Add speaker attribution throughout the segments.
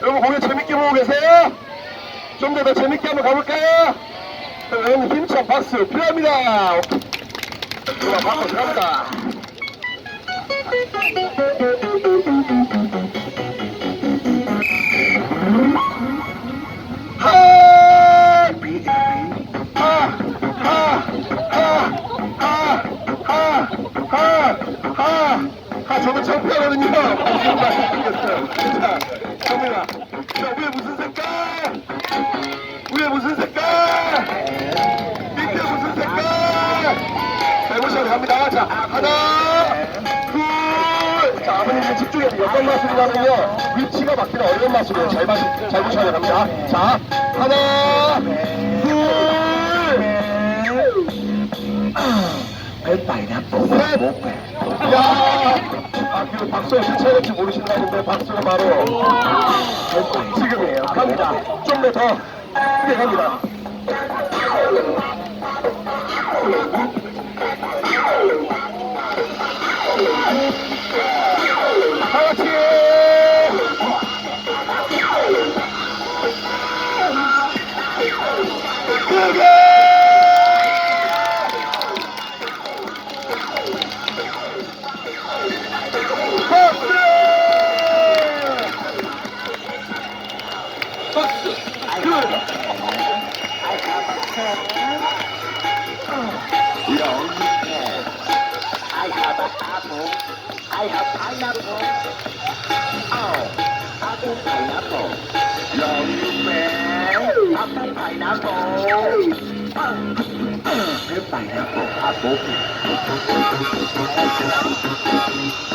Speaker 1: 여러분 공연 재밌게 보고 계세요? 좀 더 더 재밌게 한번 가볼까요? 여러분 힘찬 박수 필요합니다. 누가 바꿔 들어갑니다. 저는 창피하거든요. 자, 정민아. 자, 위에 무슨 색깔? 위에 무슨 색깔? 밑에 무슨 색깔? 잘 보시면 갑니다. 자, 하나, 자, 아버님들 집중해 어떤 마술이냐면요 위치가 맞기는 어려운 마술이에요 잘, 마시, 잘 보셔야 됩니다 자 하나 둘
Speaker 2: 아, 빨빨이나 뽀뽀
Speaker 1: 야 아, 그 박수를 실체야 될지 모르신다는데 박수가 바로 지금이에요. 갑니다. 좀 더 더 크게 갑니다. 다
Speaker 2: Oh.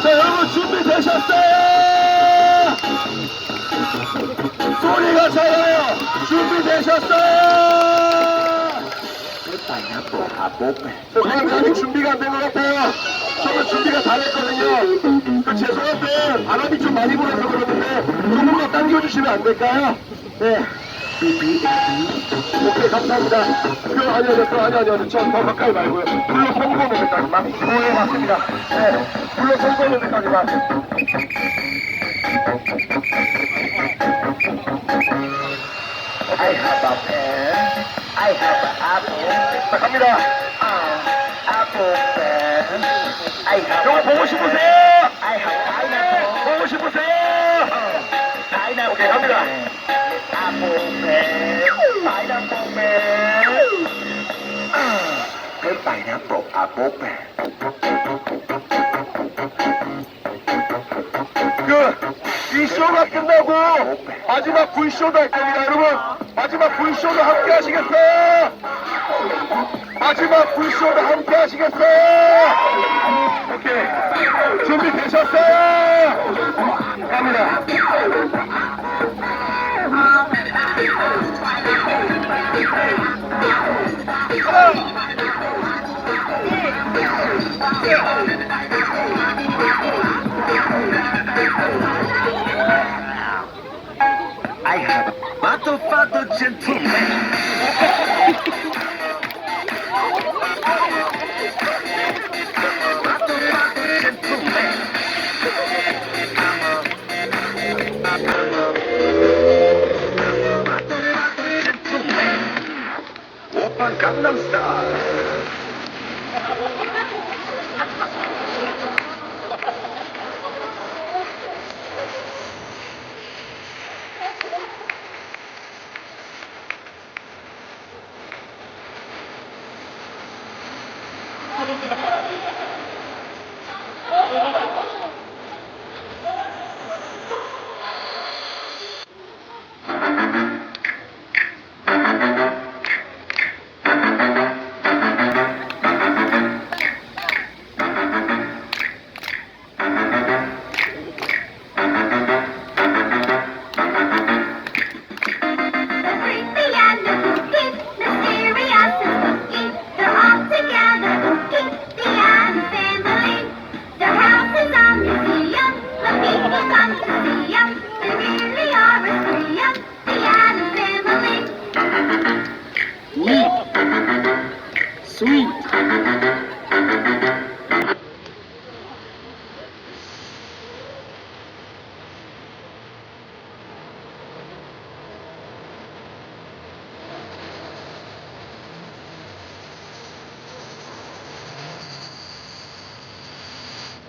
Speaker 1: 그 여러분 준비되셨어요? 소리가 작아요. 준비되셨어요?
Speaker 2: 그 pineapple, apple.
Speaker 1: 저 그럼 아직 준비가 안 된 것 같아요. 저는 준비가 다 됐거든요. 그 죄송한데 바람이 좀 많이 불어서 그러는데 조금만 당겨주시면 안 될까요? 네.
Speaker 2: 오케이
Speaker 1: 감사합니다. 그 아니요, 그 아니요, 아니요, 저더 가까이 말고요. 불러 성공할 때까지만. 네, 맞습니다. 네, 불러 성공할 때까지만. I
Speaker 2: have a pen. I apple.
Speaker 1: 자, 갑니다.
Speaker 2: Oh, a
Speaker 1: 보고 싶으세요? 보고 싶으세요?
Speaker 2: 오케이,
Speaker 1: 갑니다.
Speaker 2: Apple pen. Pineapple pen. 그 pineapple, apple pen.
Speaker 1: 그, 이 쇼가 끝나고 마지막 V쇼도 할 겁니다, 여러분. 마지막 V쇼도 함께 하시겠어요? 마지막 V쇼도 함께 하시겠어요? 오케이. 준비되셨어요? 갑니다.
Speaker 2: I have a motherfucker. Gangnam Style. 戻ってた。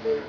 Speaker 1: 우리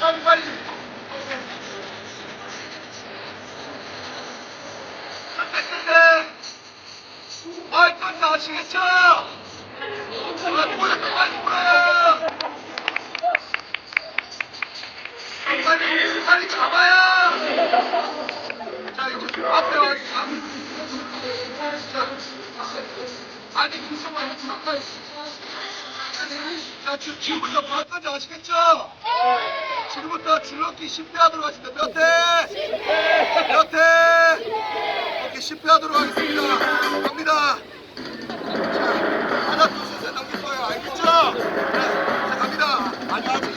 Speaker 1: 빨리, 빨리. 네. 아, 또 나오시겠죠? 아, 뭐야, 빨리 뭐야. 빨리, 빨리 가봐요. 자, 이제 앞에 와. 자, 아니, 무서워요. 가까이. 자, 지- 지금부터 몇까지 아시겠죠? 지금부터 줄넘기 10대 하도록 하겠습니다. 몇 대? 10대! 몇 대? 10대! 오케이, 10대 하도록 하겠습니다. 갑니다. 자, 하나, 둘, 셋, 셋 넘길 거예요. 알겠죠? 네, 자, 갑니다. 아니, 아직.